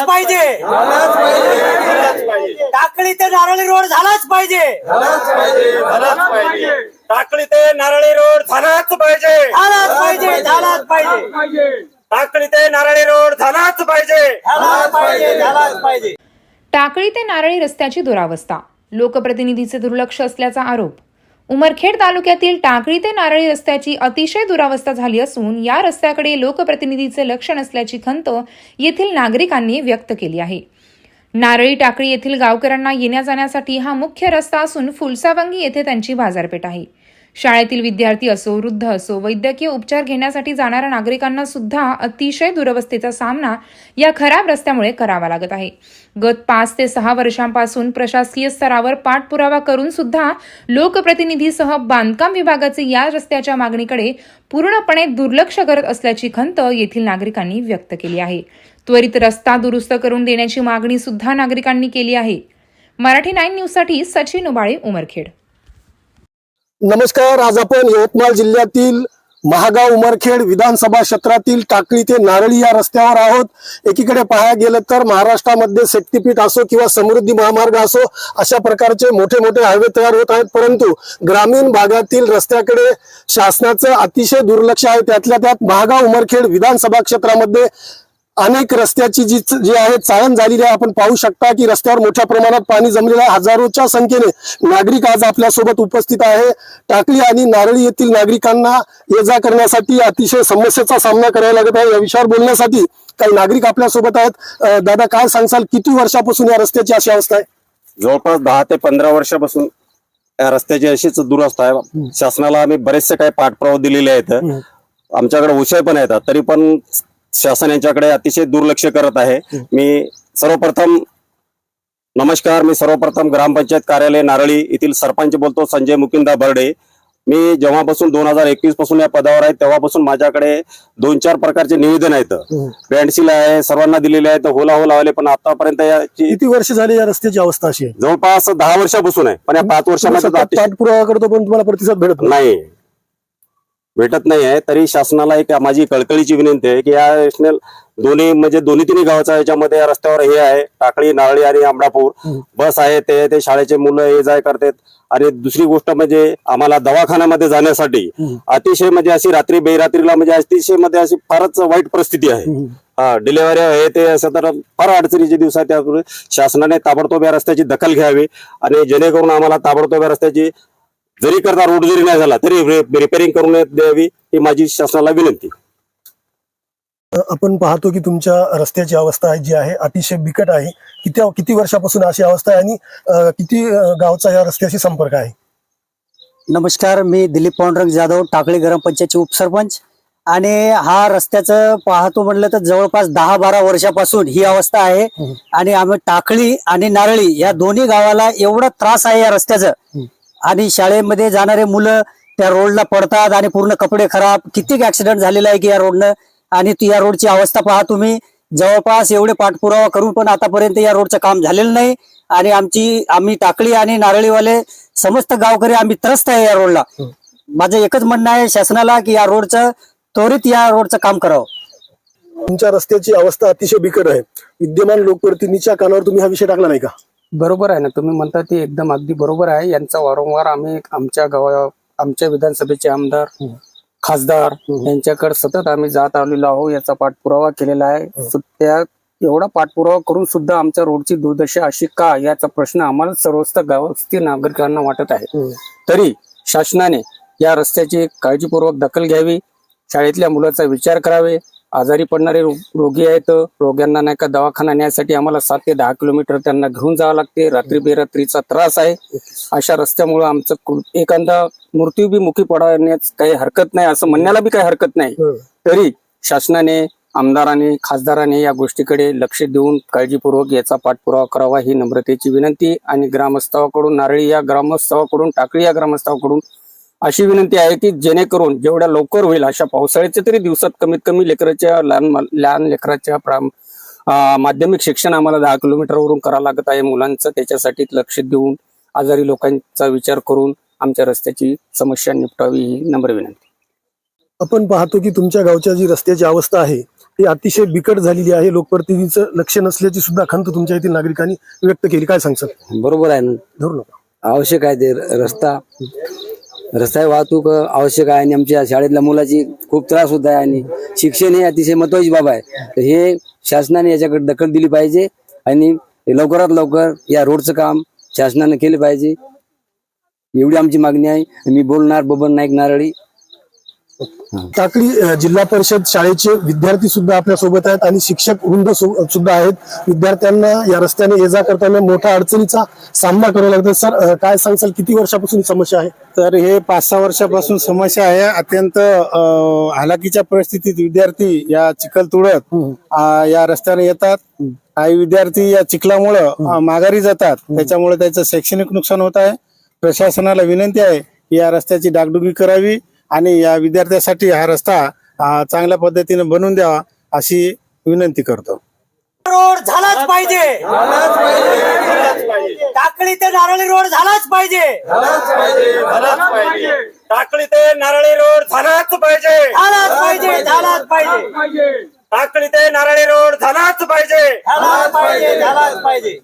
झालाच पाहिजे टाकळी ते नारळी रोड झालाच पाहिजे टाकळी ते नारळी रोड झालाच पाहिजे झालाच पाहिजे झालाच पाहिजे टाकळी ते नारळी रोड झालाच पाहिजे झालाच पाहिजे झालाच पाहिजे टाकळी ते नारळी रस्त्याची दुरावस्था लोकप्रतिनिधीचे दुर्लक्ष असल्याचा आरोप उमरखेड तालुक्यातील टाकळी ते नारळी रस्त्याची अतिशय दुरावस्था झाली असून या रस्त्याकडे लोकप्रतिनिधीचे लक्ष नसल्याची खंत येथील नागरिकांनी व्यक्त केली आहे. नारळी टाकळी येथील गावकऱ्यांना येण्या जाण्यासाठी हा मुख्य रस्ता असून फुलसावंगी येथे त्यांची बाजारपेठ आहे. शाळेतील विद्यार्थी असो वृद्ध असो वैद्यकीय उपचार घेण्यासाठी जाणाऱ्या नागरिकांना सुद्धा अतिशय दुरवस्थेचा सामना या खराब रस्त्यामुळे करावा लागत आहे. गत पाच ते सहा वर्षांपासून प्रशासकीय स्तरावर पाठपुरावा करून सुद्धा लोकप्रतिनिधीसह बांधकाम विभागाचे या रस्त्याच्या मागणीकडे पूर्णपणे दुर्लक्ष करत असल्याची खंत येथील नागरिकांनी व्यक्त केली आहे. त्वरित रस्ता दुरुस्त करून देण्याची मागणी सुद्धा नागरिकांनी केली आहे. मराठी नाईन न्यूजसाठी सचिन उबाळे उमरखेड. नमस्कार आज आपण यवतमाळ जिल्ह्यातील महागाव उमरखेड विधानसभा क्षेत्रातील टाकळी ते नारळी या रस्त्यावर आहोत. एकीकडे पाहायला गेलं तर महाराष्ट्रामध्ये शक्तीपीठ असो किंवा समृद्धी महामार्ग असो अशा प्रकारचे मोठे मोठे हायवे तयार होत आहेत. परंतु ग्रामीण भागातील रस्त्याकडे शासनाचं अतिशय दुर्लक्ष आहे. त्यातल्या त्यात महागाव उमरखेड विधानसभा क्षेत्रामध्ये अनेक रस्त्याची जी जी आहे चाळण झालेली आहे. आपण पाहू शकता की रस्त्यावर मोठ्या प्रमाणात पाणी जमलेलं आहे. हजारोच्या संख्येने नागरिक आज आपल्यासोबत उपस्थित आहे. टाकळी आणि नारळी येथील नागरिकांना ये जा करण्यासाठी अतिशय समस्येचा सामना करावा लागत आहे. या विषयावर बोलण्यासाठी काही नागरिक आपल्यासोबत आहेत दादा काय सांगसाल? किती वर्षापासून या रस्त्याची अशी अवस्था आहे? जवळपास दहा ते पंधरा वर्षापासून या रस्त्याची अशीच दुरवस्था आहे. शासनाला आम्ही बरेचसे काही पाठपुरावे दिलेले आहेत. आमच्याकडे विषय पण आहेत तरी पण शासन यांच्याकडे अतिशय दुर्लक्ष करत आहे. मी सर्वप्रथम नमस्कार मी सर्वप्रथम ग्रामपंचायत कार्यालय नारळी येथील सरपंच बोलतो संजय मुकिंदा बर्डे. मी जेव्हापासून दोन हजार एकवीसपासून या पदावर आहे तेव्हापासून माझ्याकडे दोन चार प्रकारचे निवेदन आहेत. बँडसील आहे सर्वांना दिलेले आहेत होला हो लावले पण आतापर्यंत किती वर्ष झाली या रस्त्याची अवस्था अशी जवळपास दहा वर्षापासून आहे पण या पाच वर्षामध्ये करतो पण तुम्हाला प्रतिसाद भेटत नाही. भेटत नाही आहे. तरी शासनाला एक माझी कळकळीची विनंती आहे की या नॅशनल दोन्ही म्हणजे दोन्ही तिन्ही गावाच्या याच्यामध्ये रस्त्यावर हे आहे. टाकळी नारळी आणि आंबडापूर बस आहे ते ते शाळेचे मुलं ये जाय करतात. आणि दुसरी गोष्ट म्हणजे आम्हाला दवाखान्यामध्ये जाण्यासाठी अतिशय म्हणजे अशी रात्री बेरात्रीला म्हणजे अतिशयमध्ये अशी फारच वाईट परिस्थिती आहे. हा डिलेव्हरी आहे ते असं तर फार अडचणीचे दिवस आहेत. त्यामुळे शासनाने ताबडतोब या रस्त्याची दखल घ्यावी आणि जेणेकरून आम्हाला ताबडतोब या रस्त्याची जरी करता रोड जरी नाही झाला तरी रिपेअरिंग करून द्यावी ही माझी शासनाला विनंती. आपण पाहतो की तुमच्या रस्त्याची अवस्था जी आहे अतिशय बिकट आहे. किती किती वर्षापासून अशी अवस्था आहे आणि किती गावचा या रस्त्याशी संपर्क आहे? नमस्कार मी दिलीप पांडुरंग जाधव टाकळी ग्रामपंचायतचे उपसरपंच. आणि हा रस्त्याचं पाहतो म्हटलं तर जवळपास दहा बारा वर्षापासून ही अवस्था आहे. आणि आम्ही टाकळी आणि नारळी या दोन्ही गावाला एवढा त्रास आहे या रस्त्याचं. आणि शाळेमध्ये जाणारे मुलं त्या रोडला पडतात आणि पूर्ण कपडे खराब. किती ऍक्सिडेंट झालेला आहे की या रोडनं? आणि ती या रोडची अवस्था पहा तुम्ही. जवळपास एवढे पाठपुरावा करून पण आतापर्यंत या रोडचं काम झालेलं नाही. आणि आमची आम्ही टाकळी आणि नारळीवाले समस्त गावकरी आम्ही त्रस्त आहे या रोडला. माझं एकच म्हणणं आहे शासनाला की या रोडचं त्वरित या रोडचं काम करावं. तुमच्या रस्त्याची अवस्था अतिशय बिकट आहे. विद्यमान लोकप्रतिनिधीच्या कानावर तुम्ही हा विषय टाकला नाही का? बरोबर आहे ना. तुम्ही म्हणता ते एकदम अगदी बरोबर आहे. यांचा वारंवार आम्ही आमच्या गावा आमच्या विधानसभेचे आमदार खासदार यांच्याकडे सतत आम्ही जात आलेलो आहोत. याचा पाठपुरावा केलेला आहे. त्या एवढा पाठपुरावा करून सुद्धा आमच्या रोडची दुर्दशा अशी का याचा प्रश्न आम्हाला सर्वस्थ गावस्ती नागरिकांना वाटत आहे. तरी शासनाने या रस्त्याची काळजीपूर्वक दखल घ्यावी. शाळेतल्या मुलाचा विचार करावे. आजारी पडणारे रोगी आहेत. रोग्यांना नाही का दवाखाना नेण्यासाठी आम्हाला सात ते दहा किलोमीटर त्यांना घेऊन जावं लागते. रात्री बेरात्रीचा त्रास आहे. अशा रस्त्यामुळे आमचं एखादा मृत्यू बी मुखी पडण्यास काही हरकत नाही असं म्हणण्याला बी काही हरकत नाही. तरी शासनाने आमदारांनी खासदारांनी या गोष्टीकडे लक्ष देऊन काळजीपूर्वक याचा पाठपुरावा करावा ही नम्रतेची विनंती आणि ग्रामस्थाकडून नारळी या ग्रामस्थाकडून टाकळी या ग्रामस्थाकडून अशी विनंती आहे की जेणेकरून जेवढ्या लवकर होईल अशा पावसाळ्याच्या तरी दिवसात कमीत कमी लेकराच्या लहान लहान लेकराच्या माध्यमिक शिक्षण आम्हाला दहा किलोमीटरवरून करावं लागत आहे मुलांचं. त्याच्यासाठी लक्ष देऊन आजारी लोकांचा विचार करून आमच्या रस्त्याची समस्या निपटावी ही नम्र विनंती. आपण पाहतो की तुमच्या गावच्या जी रस्त्याची अवस्था आहे ही अतिशय बिकट झालेली आहे. लोकप्रतिनिधीचं लक्ष नसल्याची सुद्धा खंत तुमच्या येथील नागरिकांनी व्यक्त केली. काय सांगसाल बरोबर आहे ना. धरू नका. आवश्यक आहे ते रस्ता रस्ता वाहतूक आवश्यक आहे आणि आमच्या शाळेतल्या मुलाची खूप त्रास होत आहे आणि शिक्षण हे अतिशय महत्वाची बाब आहे. तर हे शासनाने याच्याकडे दखल दिली पाहिजे आणि लवकरात लवकर या रोडचं काम शासनाने केलं पाहिजे. एवढी आमची मागणी आहे. मी बोलणार बबन नाईक नारळी. टाकळी जिल्हा परिषद शाळेचे विद्यार्थी सुद्धा आपल्यासोबत आहेत आणि शिक्षक वृंद सुद्धा आहेत. विद्यार्थ्यांना या रस्त्याने ये जा करताना मोठ्या अडचणीचा सामना करावा लागतो. सर काय सांगसाल किती वर्षापासून समस्या आहे? तर हे पाच सहा वर्षापासून समस्या आहे. अत्यंत हालाकीच्या परिस्थितीत विद्यार्थी या चिखल तुळत या रस्त्याने येतात. काही विद्यार्थी या चिखलामुळं माघारी जातात. त्याच्यामुळे त्याचं शैक्षणिक नुकसान होत आहे. प्रशासनाला विनंती आहे की या रस्त्याची डागडुगी करावी. आणि या विद्यार्थ्यासाठी हा रस्ता चांगल्या पद्धतीने बनवून द्यावा अशी विनंती करतो. रोड झालाच पाहिजे. टाकळी ते नारळी रोड झालाच पाहिजे. टाकळी ते नारळी रोड झालाच पाहिजे. झालाच पाहिजे झालाच पाहिजे. टाकळी ते नारळी रोड झालाच पाहिजे. झालाच पाहिजे झालाच पाहिजे.